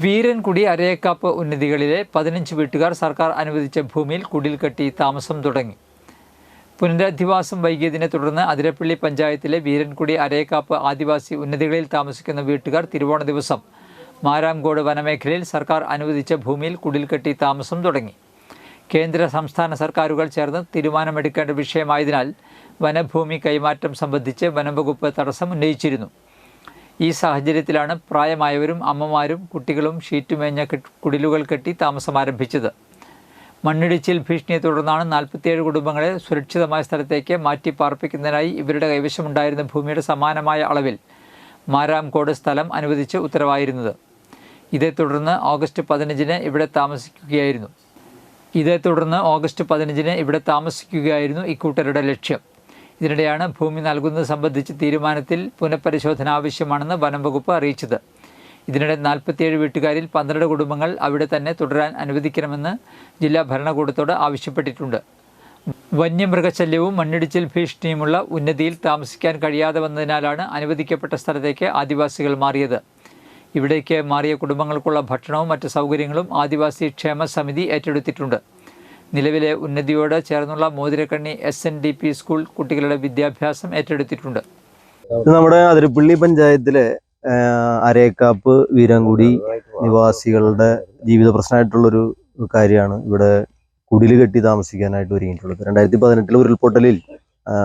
വീരൻകുടി അരയക്കാപ്പ് ഉന്നതികളിലെ പതിനഞ്ച് വീട്ടുകാർ സർക്കാർ അനുവദിച്ച ഭൂമിയിൽ കുടിൽ കെട്ടി താമസം തുടങ്ങി. പുനരധിവാസം വൈകിയതിനെ തുടർന്ന് അതിരപ്പള്ളി പഞ്ചായത്തിലെ വീരൻകുടി അരയക്കാപ്പ് ആദിവാസി ഉന്നതികളിൽ താമസിക്കുന്ന വീട്ടുകാർ തിരുവോണ ദിവസം മാരാംകോട് വനമേഖലയിൽ സർക്കാർ അനുവദിച്ച ഭൂമിയിൽ കുടിൽ കെട്ടി താമസം തുടങ്ങി. കേന്ദ്ര സംസ്ഥാന സർക്കാരുകൾ ചേർന്ന് തീരുമാനമെടുക്കേണ്ട വിഷയമായതിനാൽ വനഭൂമി കൈമാറ്റം സംബന്ധിച്ച് വനംവകുപ്പ് തടസ്സം ഉന്നയിച്ചിരുന്നു. ഈ സാഹചര്യത്തിലാണ് പ്രായമായവരും അമ്മമാരും കുട്ടികളും ഷീറ്റുമേഞ്ഞ മേഞ്ഞ കുടിലുകൾ കെട്ടി താമസം ആരംഭിച്ചത്. മണ്ണിടിച്ചിൽ ഭീഷണിയെ തുടർന്നാണ് നാൽപ്പത്തിയേഴ് കുടുംബങ്ങളെ സുരക്ഷിതമായ സ്ഥലത്തേക്ക് മാറ്റി പാർപ്പിക്കുന്നതിനായി ഇവരുടെ കൈവശമുണ്ടായിരുന്ന ഭൂമിയുടെ സമാനമായ അളവിൽ മാരാംകോട് സ്ഥലം അനുവദിച്ച് ഉത്തരവായിരുന്നത്. ഇതേ തുടർന്ന് ഓഗസ്റ്റ് പതിനഞ്ചിന് ഇവിടെ താമസിക്കുകയായിരുന്നു. ഇതേ തുടർന്ന് ഓഗസ്റ്റ് പതിനഞ്ചിന് ഇവിടെ താമസിക്കുകയായിരുന്നു ഇക്കൂട്ടരുടെ ലക്ഷ്യം. ഇതിനിടെയാണ് ഭൂമി നൽകുന്നത് സംബന്ധിച്ച് തീരുമാനത്തിൽ പുനഃപരിശോധന ആവശ്യമാണെന്ന് വനം വകുപ്പ് അറിയിച്ചത്. ഇതിനിടെ നാൽപ്പത്തിയേഴ് വീട്ടുകാരിൽ പന്ത്രണ്ട് കുടുംബങ്ങൾ അവിടെ തന്നെ തുടരാൻ അനുവദിക്കണമെന്ന് ജില്ലാ ഭരണകൂടത്തോട് ആവശ്യപ്പെട്ടിട്ടുണ്ട്. വന്യമൃഗശല്യവും മണ്ണിടിച്ചിൽ ഭീഷണിയുമുള്ള ഉന്നതിയിൽ താമസിക്കാൻ കഴിയാതെ വന്നതിനാലാണ് അനുവദിക്കപ്പെട്ട സ്ഥലത്തേക്ക് ആദിവാസികൾ മാറിയത്. ഇവിടേക്ക് മാറിയ കുടുംബങ്ങൾക്കുള്ള ഭക്ഷണവും മറ്റ് സൗകര്യങ്ങളും ആദിവാസി ക്ഷേമ സമിതി ഏറ്റെടുത്തിട്ടുണ്ട്. നിലവിലെ ഉന്നതിയോട് ചേർന്നുള്ള Mothirakkanni S N D P school കുട്ടികളുടെ വിദ്യാഭ്യാസം ഏറ്റെടുത്തിട്ടുണ്ട്. നമ്മുടെ അതിരപ്പള്ളി പഞ്ചായത്തിലെ അരേക്കാപ്പ് വീരാങ്കുടി നിവാസികളുടെ ജീവിത പ്രശ്നമായിട്ടുള്ളൊരു കാര്യമാണ് ഇവിടെ കുടിൽ കെട്ടി താമസിക്കാനായിട്ട് ഒരുങ്ങിയിട്ടുള്ളത്. രണ്ടായിരത്തി പതിനെട്ടിലെ ഉരുൾപൊട്ടലിൽ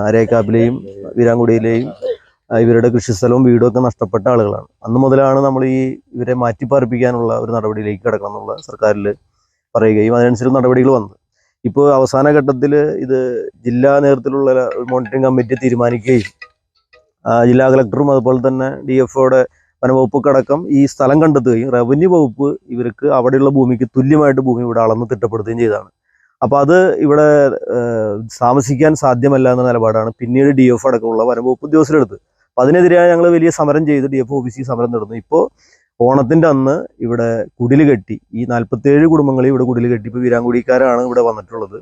അരേക്കാപ്പിലെയും വീരാങ്കുടിയിലെയും ഇവരുടെ കൃഷിസ്ഥലവും വീടും ഒക്കെ നഷ്ടപ്പെട്ട ആളുകളാണ്. അന്ന് മുതലാണ് നമ്മൾ ഈ ഇവരെ മാറ്റിപ്പാർപ്പിക്കാനുള്ള ഒരു നടപടിയിലേക്ക് കിടക്കണം എന്നുള്ള സർക്കാരിൽ പറയുകയും അതിനനുസരിച്ച് നടപടികൾ വന്നത്. ഇപ്പോൾ അവസാന ഘട്ടത്തിൽ ഇത് ജില്ലാ നേതൃത്വത്തിലുള്ള മോണിറ്ററിംഗ് കമ്മിറ്റി തീരുമാനിക്കുകയും ജില്ലാ കളക്ടറും അതുപോലെ തന്നെ ഡി എഫ്ഒയുടെ ഒയുടെ അടക്കം ഈ സ്ഥലം കണ്ടെത്തുകയും റവന്യൂ വകുപ്പ് ഇവർക്ക് അവിടെയുള്ള ഭൂമിക്ക് തുല്യമായിട്ട് ഭൂമി ഇവിടെ അളന്ന് തിട്ടപ്പെടുത്തുകയും ചെയ്തതാണ്. അപ്പോൾ അത് ഇവിടെ താമസിക്കാൻ സാധ്യമല്ല എന്ന നിലപാടാണ് പിന്നീട് ഡി എഫ് അടക്കമുള്ള വനവകുപ്പ് ഉദ്യോഗസ്ഥരെടുത്ത് അപ്പോൾ അതിനെതിരായി ഞങ്ങൾ വലിയ സമരം ചെയ്ത് ഡി എഫ് ഓഫീസിൽ സമരം നടന്നു. ഇപ്പോൾ ഓണത്തിന്റെ അന്ന് ഇവിടെ കുടിൽ കെട്ടി ഈ നാൽപ്പത്തേഴ് കുടുംബങ്ങളെ ഇവിടെ കുടിൽ കെട്ടി. ഇപ്പോൾ വീരാങ്കുടിക്കാരാണ് ഇവിടെ വന്നിട്ടുള്ളത്.